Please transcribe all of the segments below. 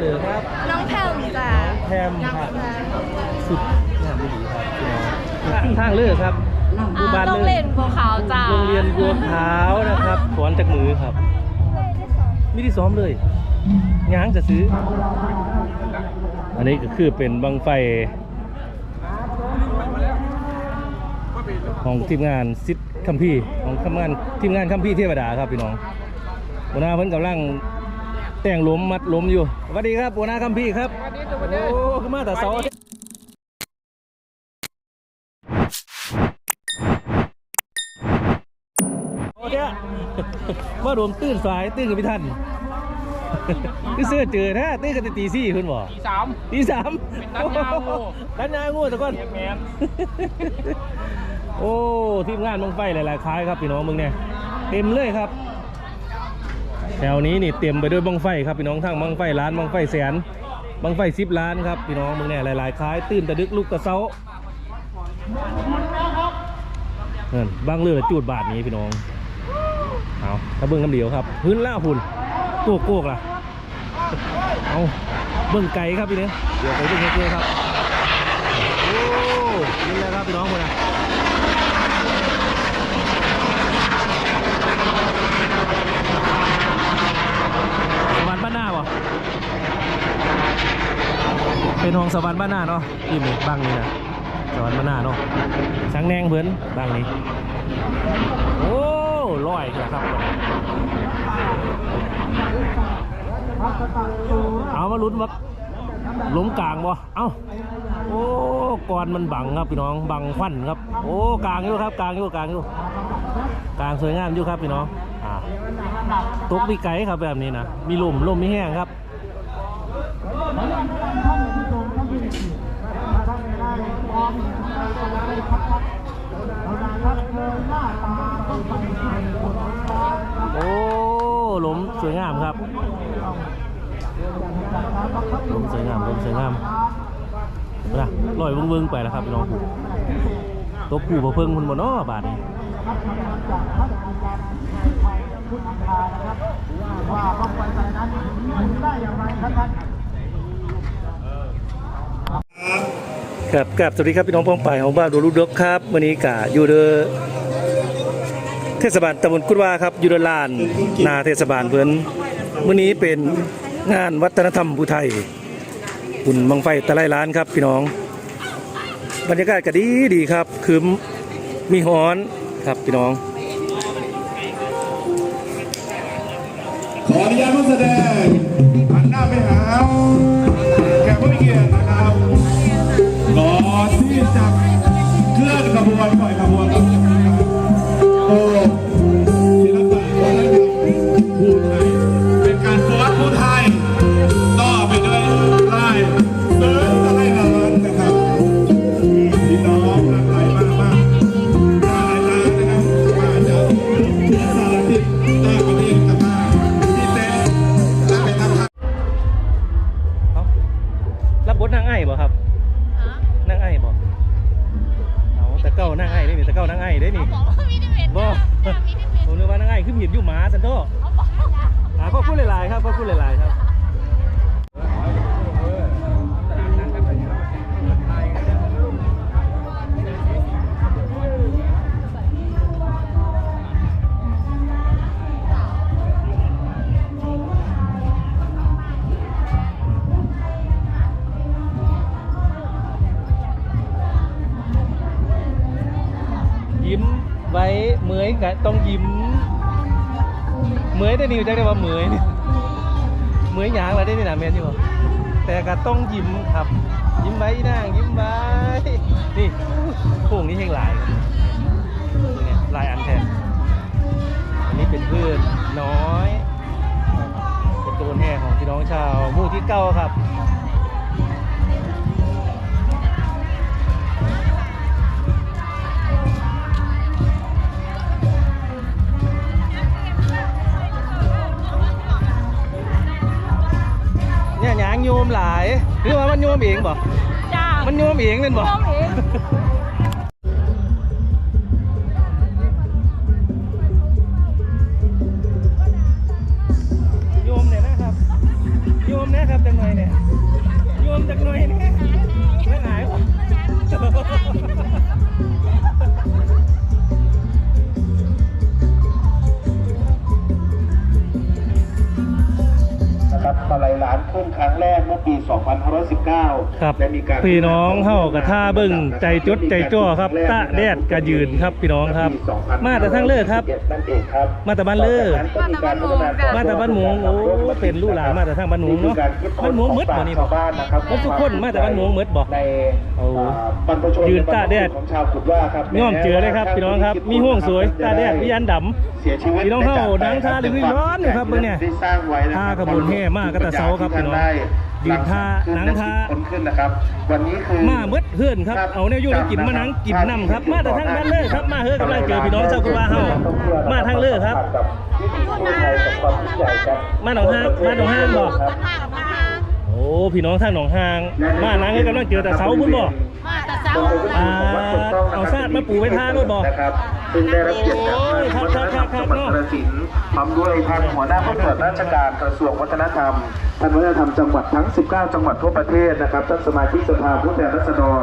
เลยครับน้องแพมจ้ะแพมน้องครับแพมสุดงามดีครับพี่น้องทางเลือกครับหมู่บ้านโรงเรียนบัวขาวจ้ะโรงเรียนบัวขาวนะครับสอนจากมือครับไม่ได้ซ้อมเลยง้างจะซื้อ อันนี้ก็คือเป็นบังไฟของทีมงานซิดคัมพี่ของทีมงานทีมงานคัมพี่เทวดาครับพี่น้องหัวหน้าเพิ่นกำลัง แต่งหล้มมัดหล้มอยู่สวัสดีครับหัวหน้าคัมพี่ครับโอ้ขึ้นมาแต่เสาร์อาทิตย์โอ้เนี่ยมาดวมตื่นสายตื่นกับพี่ท่านคือเสื้อเจอแท้ตื่นกันแต่ตีสี่คุณบอกตีสามตีสามเป็นตัดยางโง่ตัดยางงูตะก้อนแมนโอ้ทีมงานบังไฟหลายๆคล้ายครับพี่น้องมึงเนี่ยเต็มเลยครับ แถวนี้นี่เต็มไปด้วยบังไฟครับพี่น้องทั้งบังไฟล้านบังไฟแสนบังไฟสิบล้านครับพี่น้องมึงเนี่ยหลายๆคล้ายตื่นต่ดึกลุกต่เช้านั่นบางเรือจูดบาทนี้พี่น้องเอาถ้าเบิ้งน้ำเดียวครับ พื้นล่าหุ่นโกกโกกล่ะเอาเบิ้งไก่ครับพี่เนี่ยเดี๋ยวไปเบิ้งเกลือครับโอ้นี่แหละครับพี่น้องคนนะ วรรค์บ้านหน้าบ่เป็นห้องสวรรค์บ้านหน้าเนาะที่หมู่บางนี้นะสวรรค์บ้านหน้าเนาะช้างแนงเพื่อนบางนี้โอ้ลอยครับเอามาลุ้นว่าล้มกลางบ่เอ้าโอ้ก่อนมันบังครับพี่น้องบังควันครับ โอ้กลางอยู่ครับกลางอยู่กลางอยู่กลางสวยงามอยู่ครับพี่น้องอ่าตกมีไก่ครับแบบนี้นะมีลมลมไม่แห้งครับโอ้ลมสวยงามครับลมสวยงามลมสวยงามนะลอยวิ้งๆไปแล้วครับพี่น้องผู ตกผูบ่เพิ่งมันบ่เนาะบาทนี้ครับกับสวัสดีครับพี่น้องพ้องไปของบ้านโดรุดกครับวันนี้กะอยู่เดอเทศบาลตำบลกุดว่าครับอยู่เดอลานนาเทศบาลเพื่อนวันนี้เป็นงานวัฒนธรรมภูไทยบุญบังไฟตะไลล้านครับพี่น้อง บรรยากาศก็ดีดีครับคือมีฮ้อนครับพี่น้อง เหมยได้ได้ว่าเหมยนี่เหมยหยางอะไรได้นี่นะเมียนอยู่บ่แต่ก็ต้องยิ้มครับ ยิ้มไว้นางยิ้มไว้นี่พวกนี้เฮงหลายเนี่ยลายอันแทนอันนี้เป็นเพื่อนน้อย เป็นตัวนแห่ของพี่น้องชาวมู่ที่เก้าครับางโยมหลายหรือว่ามันโยมเองบ่จ้ามันโยมเองเป็นบ่น้องเองโยมเนี่ยนะครับโยมนะครับจังไหนอยเนี่ยโยมจักหน่อยเนี่ย ครับและมีการพี่น้องเฮากระท่าเบิ่งใจจดใจจ่อครับตะแดดกระยืนครับพี่น้องครับ มาแต่ทั้งเลิกครับนั่นเองครับมาแต่บ้านเลิกมาแต่บ้านหมงโอ้เป็นลูกหลานมาแต่ทางบ้านหมงเนาะบ้านหมงมืดบ่นี่บ่ชาวบ้านนะครับหมดทุกคนมาแต่บ้านหมงมืดบ่ในโอ้บรรพชนยืนตากแดดของชาวกุดว่าครับย่อมเจอเลยครับ พี่น้องครับ มีห่วงสวยตาแดดวิญญาณดำเสียชีวิตพี่น้องเฮาดังท่าหรือวิร้อนอยู่ครับเบิ่งเนี่ยได้สร้างไว้นะคท่ารับขบวนแห่มาก็แต่เช้าครับพี่น้อง ยืนท่านั่งท่าคนขึ้นนะครับ วันนี้คือมามืดเฮือนครับ เอาแนวอยู่แล้วกินมานังกินน้ำครับ มาแต่ทางบ้านเลยครับ มาเฮือกำลังเจอพี่น้องชาวกุบาเฮามาทางเลือครับ มาหนองฮางมาหนองฮางบ่กันห่างกันห่างโอ้ พี่น้องทางหนองฮาง มานังเฮือกำลังเจอแต่เสาพุ่นบ่มาแต่เช้าอ่าเอาซาดมาปูไว้ท่ารถบ่นะครับซึ่งได้รับเกียรติจากโอ้ยครับครับครับครับจังหวัดกาฬสินธุ์พร้อมด้วยทางหัวหน้าผู้ตรวจราชการกระทรวงวัฒนธรรมท่านวัฒนธรรมจังหวัดทั้ง 19 จังหวัดทั่วประเทศนะครับท่านสมาชิกสภาผู้แทนราษฎร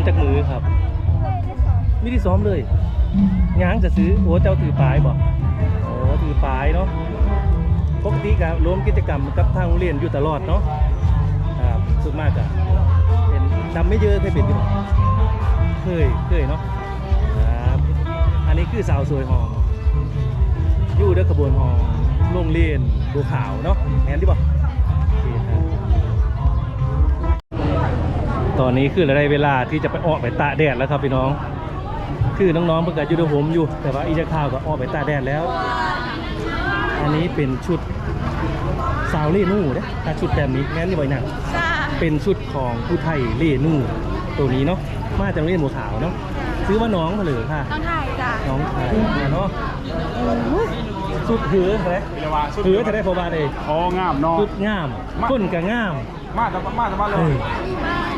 อนจากมือครับไม่ได้ซ้อมเลยง้างจะซื้อโอ้เจ้าถือปลายบ่โอ้ถือปลายเนาะปกติกับรวมกิจกรรมกับทางโรงเรียนอยู่ตลอดเนาะครับสุดมากอะเป็นจำไม่เยอะเคยเป็นที่บ่เคยเคยเนาะครับอันนี้คือสาวสวยหอมอยู่เด้อขบวนหอมโรงเรียนบัวขาวเนาะแอนที่บ่โอ ตอนนี้คือเราได้เวลาที่จะไปออกไปตากแดดแล้วครับพี่น้อง คือน้องๆเพิ่งกับยูโดโฮมอยู่ แต่ว่าอีจะข้าวก็ออกไปตากแดดแล้ว อันนี้เป็นชุดสาวเล่นู่เด้ถ้าชุดแบบนี้แม่นนี่บ่อยหนังจ้าเป็นชุดของผู้ไทยเล่นู่ตัวนี้เนาะมาจากโรงเรียนบัวขาวเนาะซื้อว่าน้องมาเลยค่ะต้องถ่ายจ้าน้องไทยนะเนาะสุดหือใช่ไหมเรียกว่าสุดหือจะได้พอบาเลยโอ้งามเนาะสุดงามก้นก็งาม มาแต่มาแต่มาเลเ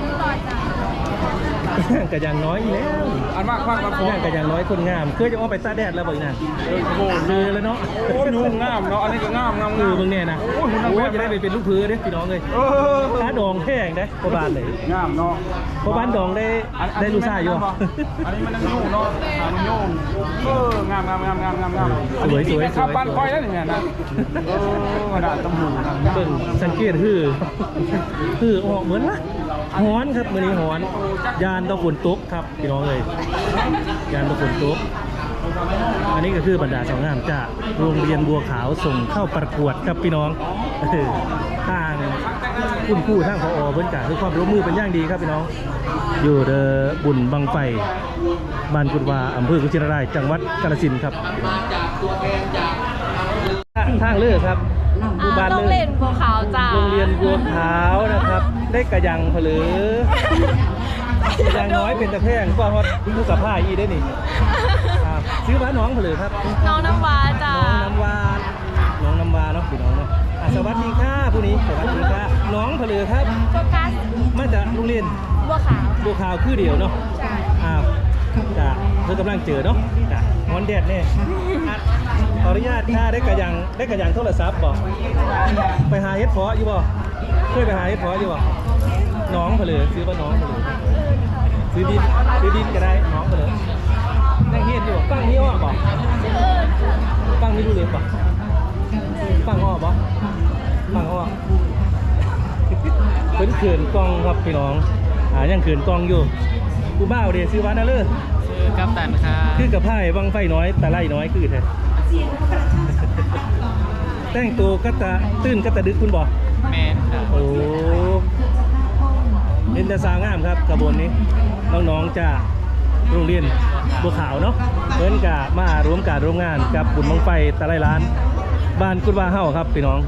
อยอก็อย่างน้อยอีแล้วอันมากมากมาโฟย่างก็อย่างน้อยคนงามเคยจะออกไปตาแดดแล้วบ่อยนะเออโอ้เจอแล้วเนาะโหนุ่งงามเนาะอันนี้ก็งามงามเออามงเบิ่งแน่นะโอ้ยมันโอ้ยแบบจะได้ไปเป็นลูกพื้นเด้อพี่น้องเลยเออค้าดองแพงได้พอบานเลยงามเนาะพอบานดองได้อันอันได้ลูกชายอยู่ อันนี้มันนุ่งเนาะหามันนุ่งเอองามงามงามงามงามงามสวยสวยอันนี้สวยขับบ้านคอยแล้วเนี่ยนะเออขนาดตำหูนะเบิ่งสังเกตฮือฮือออกเหมือนละ หอนครับมือนี้หอน ยานตะกุนตุกครับพี่น้องเลยยานตะกุนตุกอันนี้ก็คือบรรดาสาวงามจากโรงเรียนบัวขาวส่งเข้าประกวดครับพี่น้องเออทางคุณครูทางพอเพิ่นกะคือความร่วมมือเป็นอย่างดีครับพี่น้อง อยู่เดอบุญบังไฟบ้านกุดวาอำเภอกุชินารายจังหวัดกาฬสินธุ์ครับทางเลือกครับ หมู่บ้านโรงเลืเรียอนบัวขาวจ้าโรงเรียนบัวขาวนะครับ ได้กระยังเผลือกระยังน้อยเป็นตะแพงกว่าฮอดผู้กับผ้าอีได้นี่ครับซื้อบ้านน้องเผลือครับ น้องน้ำว้าจ้าน้องน้ำวาน้องน้ำวาเนาะพี่น้องเนาะอะสวัสดีค่ะผู้นี้สวัสดีค่ะน้องเผลือครับ โฟกัสมาจากโรงเรียนบัวขาวบัวขาวคือเดียวเนาะใช่อ่าจ้ะเธอกำลังเจอเนาะจ้ะงอนแดดแน่อะ ขออนุญาตถ้าได้กระยังได้กระยังโทรศัพท์บอกไปหาเฮ็ดเพาะอยู่บ่เคยไปหาเฮ็ดเพาะอยู่บ่น้องเผลอซื้อว่าน้องเผลอซื้อดินซื้อดินก็ได้น้องเผลอนั่งเฮ็ดอยู่ฟังนี่อ้อบ่ฟังนี่รู้เลยบ่ฟังอ้อบ่ฟังอ้อเป็นเขื่อนกองครับพี่น้องอ่ายังเขื่อนกองอยู่กูบ้าวเดซื้อวันนั่นเลยชื่อกัปตันค่ะคือกับไพ่บังไฟน้อยแต่ไล่น้อยคือแท้ แต่งตัวก็ตะตื้นก็ตะดึกคุณบอกแมนค่ะโอ้เป็นแต่สาวงามครับกระบวนนี้น้องๆจากโรงเรียนบัวขาวเนาะเพิ่นกะมาร่วมการร่วมงานกับบุญบังไฟตะไลล้าน บ้านกุดว่าเฮาครับพี่น้อง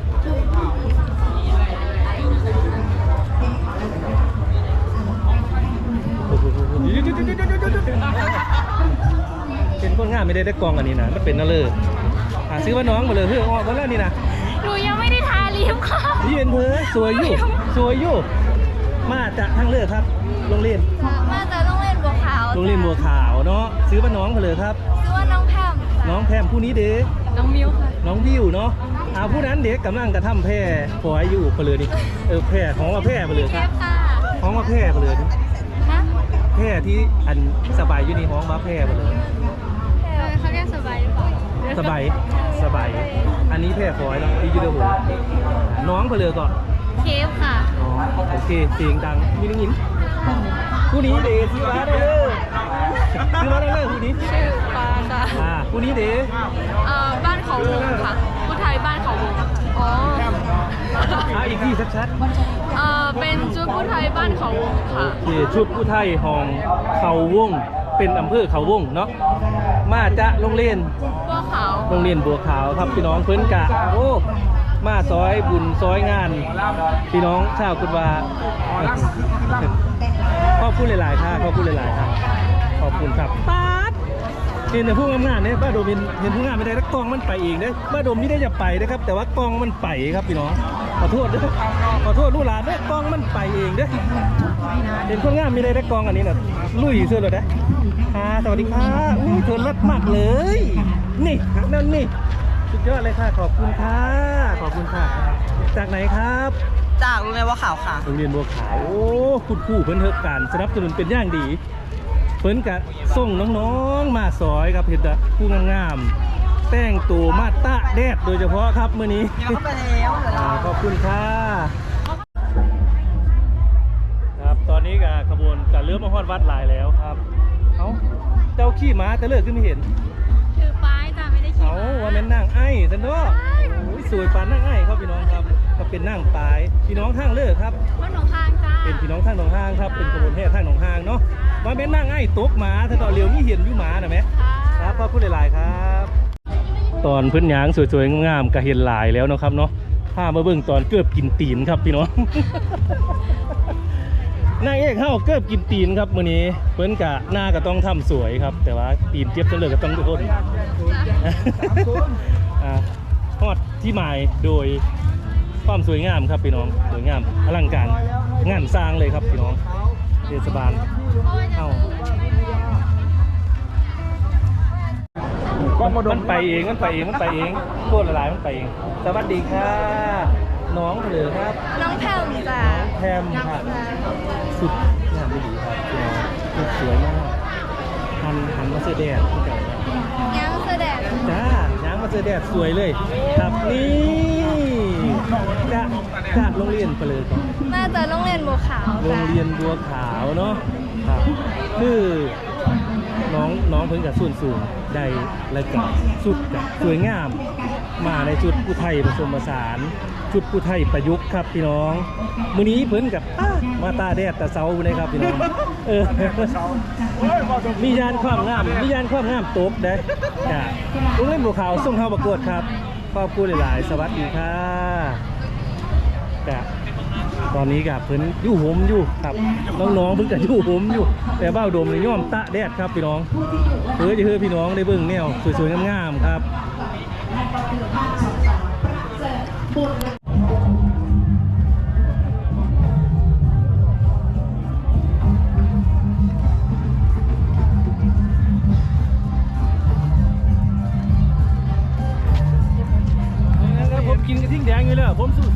เป็นคนงามไม่ได้ได้กองอันนี้นะมันเป็นนั่นเลยหาซื้อว่าน้องมาเลยเฮ้ยออกมาแล้วนี่นะหนูยังไม่ได้ทาลิปค่ะนี่เป็นเพอสวยอยู่สวยอยู่มาจากทางเลือกครับโรงเรียนมาจากโรงเรียนบัวขาวโรงเรียนบัวขาวเนาะซื้อว่าน้องมาเลยครับชื่อว่าน้องแพมน้องแพมผู้นี้เด็กน้องมิวค่ะน้องวิวเนาะอ่าผู้นั้นเด็กกำลังกระทำแพร่ปล่อยอยู่เพลือนี่เออแพร่ของมาแพร่เพลือเชครับฟค่ะของมาแพร่เพลือนี่ฮะแพร่ที่อันสบายอยู่นี่ของมาแพร่เพลือเขา สบายสบาย อันนี้แพร่ฟอยเนาะที่อยูเดอร์โหน้องเพลือก่อนเคฟค่ะอ๋อโอเคเสียงดังมีนิงินผู้นี้เดซื้อมาได้เลยซื้อมาได้เลยผู้นี้ชื่อปาค่ะอ่าผู้นี้เดเอ่อบ้านเขาวงค่ะผู้ไทยบ้านเขาวงอ๋ออ่าอีกที่ชัดเอ่อเป็นชุดผู้ไทยบ้านเขาวงๆค่ะ โอเคชุดผู้ไทยห้องเขาวง เป็นอำเภอเขาวงเนาะมาจากโรงเรียนบัวขาว โรงเรียนบัวขาวครับพี่น้องเพิ่นกะโอ้มาซอยบุญซอยงาน พี่น้องชาวกุดวาขอบคุณหลายๆค่ะขอบคุณหลายๆค่ะขอบคุณครับป๊าดเห็นแต่ผู้งานเนี่ยบ้าโดมเห็นเห็นผู้งานไม่ได้แล้วกองมันไปเองเด้อบ้าโดมนี่ได้จะไปนะครับ แต่ว่ากองมันไปครับพี่น้อง อโทษเด้อขอโทษลูกหลานเด้อกล้องมันไปเองเด้อเห็นผู้งานไม่ได้ได้กล้องอันนี้น่ะลุยเสื้อเลยเด้อค่ะสวัสดีค่ะอุ้ยเธอเลิศมากเลย นี่นั่นนี่สุดยอดเลยค่ะ ขอบคุณค่ะ ขอบคุณค่ะ จากไหนครับจากโรงเรียนว่าขาวค่ะโรงเรียนบัวขาวโอ้คุณครู่เพิ่นเทิกการสนับสนุนเป็นอย่างดี เพิ่นกะส่งน้องๆมาซอยครับเห็นแต่ผู้งามๆ แต่งตัวมาตะแดดโดยเฉพาะครับมื้อนี้เดี๋ยวเข้าไปแล้วเดี๋ยวเรา อ่าขอบคุณค่ะครับตอนนี้กับขบวนกับเรือมาฮอดวัดหลายแล้วครับเอ้าเจ้าขี้ม้าแต่เลิกขึ้นไม่เห็น ถือป้ายจ้ะไม่ได้ขี่เอาว่าแม่นนางไอ้สันเนาะโอ้ยสวยปานนางไอ้ครับพี่น้องครับก็เป็นนางปลายพี่น้องทางเลิกครับว่าหนองคางจ้าเป็นพี่น้องทางหนองห้างครับ เป็นขบวนแห่ทางหนองห้างเนาะว่าแม่นนางไอ้ตกหมาถ้าต่อเรียวนี่เห็นอยู่หมาน่ะแหมค่ะ ครับขอบคุณหลาย ๆ ครับ ตอนพิ่นหยางสวยๆงามๆก็เห็นหลายแล้วนะครับเนาะพามาเบิ่งตอนเกือบกินตีนครับพี่น้องนางเอกเฮาเกือบกินตีนครับมื้อนี้เพิ่นกะหน้าก็ต้องทำสวยครับ แต่ว่าตีนเจ็บจังเลยก็ต้องทุกคนอ่าฮอดที่หมายโดยความสวยงามครับพี่น้องสวยงามอลังการงานสร้างเลยครับพี่น้องเทศบาลเอ้า ก็มาดมันไปเองมันไปเองมันไปเองโคตรละลายมันไปเอง สวัสดีค่ะ น้องเหลือครับ น้องแพมจ้ะแพมครับสุดงามไม่ดีครับพี่น้องสุดสวยมากหันหันมาเสื้อแดงที่เก่าครับยังแสดงจ้าย้างมาเสื้อแดงสวยเลยครับนี่กะกะโรงเรียนไปเลยครับมาจากโรงเรียนบัวขาวโรงจ้ะเรียนบัวขาวเนาะครับคือน้องน้องเพิ่งกับส่วนสูง ได้รายการสุดสวยงาม มาในชุดผู้ไทยผสมผสาน ชุดผู้ไทยประยุกต์ครับพี่น้องมื้อนี้เพิ่นกับอ้ามาตาแดดตาเซาเลยครับพี่น้องเออมียานความงามมียานความงามตบได้จ้ะโรงเรียนบัวขาวส่งเข้าประกวดครับขอบคุณหลาย ๆ สวัสดีค่ะ ตอนนี้กับเพิ่นยู่หมอยู่ครับน้องๆเพิ่งจะอยู่หมอยู่ แต่บ้าโดมเลยย่อมตะแดดครับพี่น้องเพื่อจะเพื่อพี่น้องได้เบิ่งแนวสวยๆงามๆครับ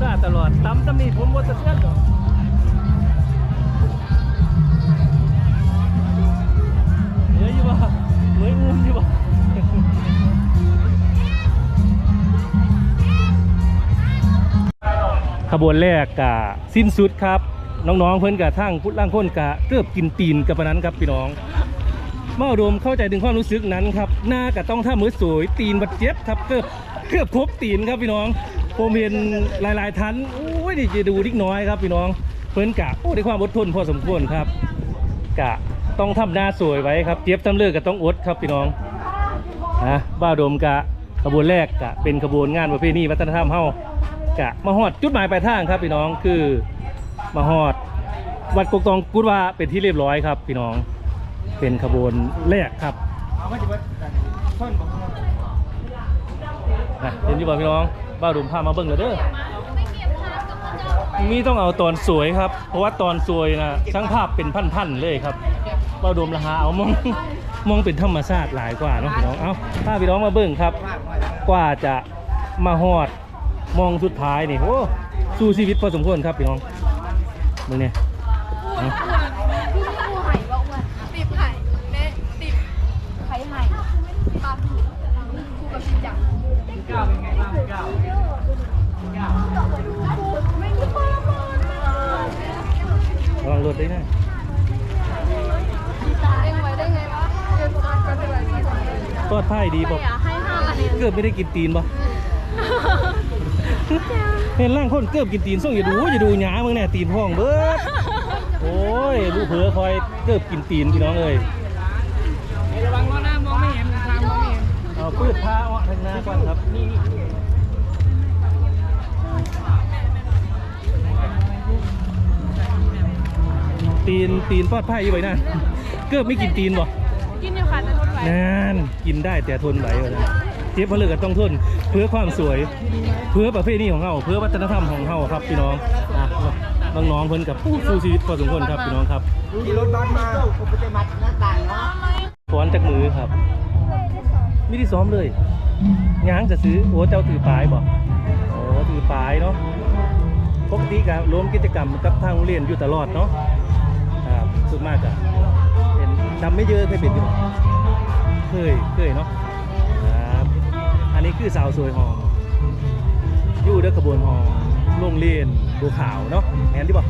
ซ่าตลอดตำตำนี่ผมบ่ตะเสียนหรอกเหนื่อยอยู่บ่เหนื่อยงุมอยู่บ่ขบวนแรกกะสิ้นสุดครับ น้องๆเพิ่อนกะทั้งพุทธล่างคนกะเกือบกินตีนกับปนั้นครับพี่น้องเมื่ออุดมเข้าใจถึงความรู้สึกนั้นครับ หน้าก็ต้องท่ามือสวยตีนบัดเจ็บครับเกือบเกือบครบตีนครับพี่น้อง ผมเห็นหลายๆทันโอ้ยนี่จะดูดิกน้อยครับพี่น้องเพิ่นกะโอ้ได้ความอดทนพอสมควรครับกะต้องทำหน้าสวยไว้ครับเจ็บทำเลือกก็ต้องอดครับพี่น้องนะบ้าดมกะขบวนแรกกะเป็นขบวนงานประเพณีวัฒนธรรมเฮากะมาฮอดจุดหมายปลายทางครับพี่น้องคือมาฮอดวัดกกตองกุดว่าเป็นที่เรียบร้อยครับ พี่น้องเป็นขบวนแรกครับเห็นอยู่บ่พี่น้อง บ้าวดุมพามาเบิ่งเลยเด้อมีต้องเอาตอนสวยครับ เพราะว่าตอนสวยนะช่างภาพเป็นพันๆเลยครับบ้าดุมละหาเอามองมองเป็นธรรมชาติหลายกว่าเนาะพี่น้องเอาพาพี่น้องมาเบิ่งครับ กว่าจะมาฮอดมองสุดท้ายนี่โอ้สู้ชีวิตพอสมควรครับพี่น้องมึงเนี่ย ดปลอดภัยดีไม่บ่อยากให้ห้าคะแนนเกือบไม่ได้กินตีนบ่เห็นร่างคนเกือบกินตีนส่งอย่าดูอย่าดูหยามึงแน่ตีนพ่องเบิดโอ้ยลูกเผลอคอยเกือบกินตีนพี่น้องเอ้ยระวังว่าหน้ามองไม่เห็นทางมองไม่เห็นเอาพืชผ้าเอาทางหน้าก่อนครับนี่ตีนตีนปลอดภัยอยู่ไว้นะเกือบไม่กินตีนบ่ นไหวนานกินได้แต่ทนไหววะนะเจ็บเพลือก็ต้องทน เพื่อความสวย เพื่อประเพณีของเราเพื่อวัฒนธรรมของเราครับพี่น้องอะน้องเพิ่นกับผู้สู้ชีวิตพอสมควรครับพี่น้องครับขี่รถบัสมาผมไปมัดหน้าต่างเนาะฟ้อนจากมือครับไม่ได้ซ้อมเลยง้างจะซื้อโอ้เจ้าถือปลายบ่โอ้ถือปลายเนาะปกติกับรวมกิจกรรมกับทางโรงเรียนอยู่ตลอดเนาะครับสุดมากอะเป็นจำไม่เยอะเคยเป็นอยู่ ยเคยเนาะครับอันนี้คือสาวสวยหอมอยู่เด้อขบวนหอมโรงเรียนบัวขาวเนาะแอนที่บ่